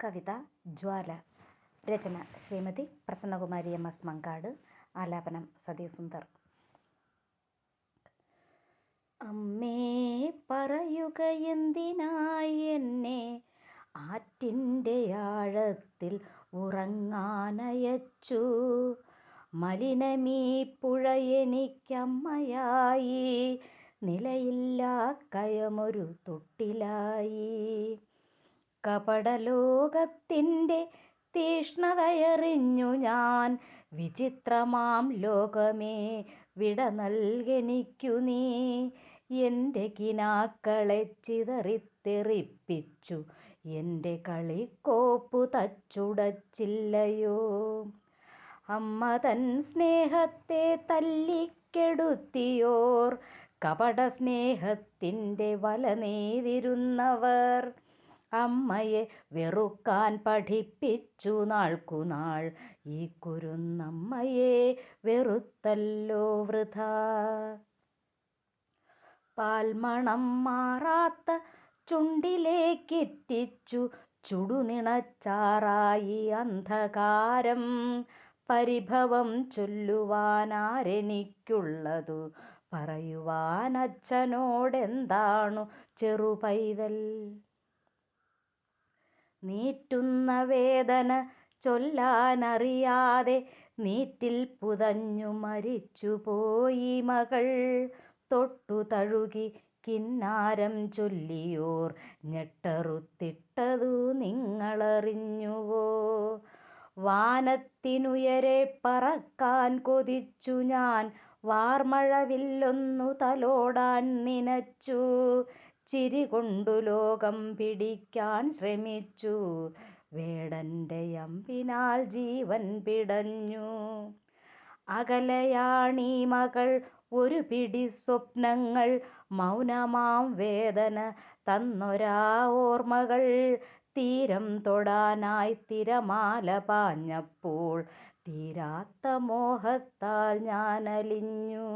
കവിത ജ്വാല രചന Shrimati Prasannakumari M S Mankad ആലാപനം സതീസുന്ദർ. അമ്മേ പറയുക എന്തിനായി എന്നെ ആറ്റിന്റെ ആഴത്തിൽ ഉറങ്ങാനയച്ചു? മലിനമീ പുഴ എനിക്കമ്മയായി നിലയില്ലാ കയമൊരു തൊട്ടിലായി. കപടലോകത്തിന്റെ തീഷ്ണതയറിഞ്ഞു ഞാൻ. വിചിത്രമാം ലോകമേ വിട നൽകെനിക്കു നീ. എന്റെ കിനാക്കളെ ചിതറിത്തെറിപ്പിച്ചു. എന്റെ കളിക്കോപ്പു തച്ചുടച്ചില്ലയോ. അമ്മ തൻ സ്നേഹത്തെ തല്ലിക്കെടുത്തിയോർ. കപട സ്നേഹത്തിന്റെ വല നെയ്തിരുന്നവർ അമ്മയെ വെറുക്കാൻ പഠിപ്പിച്ചു നാൾക്കുനാൾ. ഈ കുരുന്നമ്മയെ വെറുത്തല്ലോ വൃഥ. പാൽമണം മാറാത്ത ചുണ്ടിലേക്കിറ്റിച്ചു ചുടുനിണച്ചാറായി അന്ധകാരം. പരിഭവം ചൊല്ലുവാനാരെനിക്കുള്ളതു? പറയുവാനച്ഛനോടെന്താണു ചെറുപൈതൽ? നീറ്റുന്ന വേദന ചൊല്ലാനറിയാതെ നീറ്റിൽ പുതഞ്ഞു മരിച്ചുപോയി മകൾ. തൊട്ടു തഴുകി കിന്നാരം ചൊല്ലിയോർ ഞെട്ടറുത്തിട്ടതു നിങ്ങളറിഞ്ഞുവോ? വാനത്തിനുയരെ പറക്കാൻ കൊതിച്ചു ഞാൻ. വാർമഴവില്ലൊന്നു തലോടാൻ നിനച്ചു. ചിരി കൊണ്ടു ലോകം പിടിക്കാൻ ശ്രമിച്ചു. വേടന്റെ അമ്പിനാൽ ജീവൻ പിടഞ്ഞു. അകലയാണീ മകൾ ഒരു പിടി സ്വപ്നങ്ങൾ മൗനമാം വേദന തന്നൊരാ ഓർമ്മകൾ. തീരം തൊടാനായി തിരമാല പാഞ്ഞപ്പോൾ തീരാത്ത മോഹത്താൽ ഞാനലിഞ്ഞു.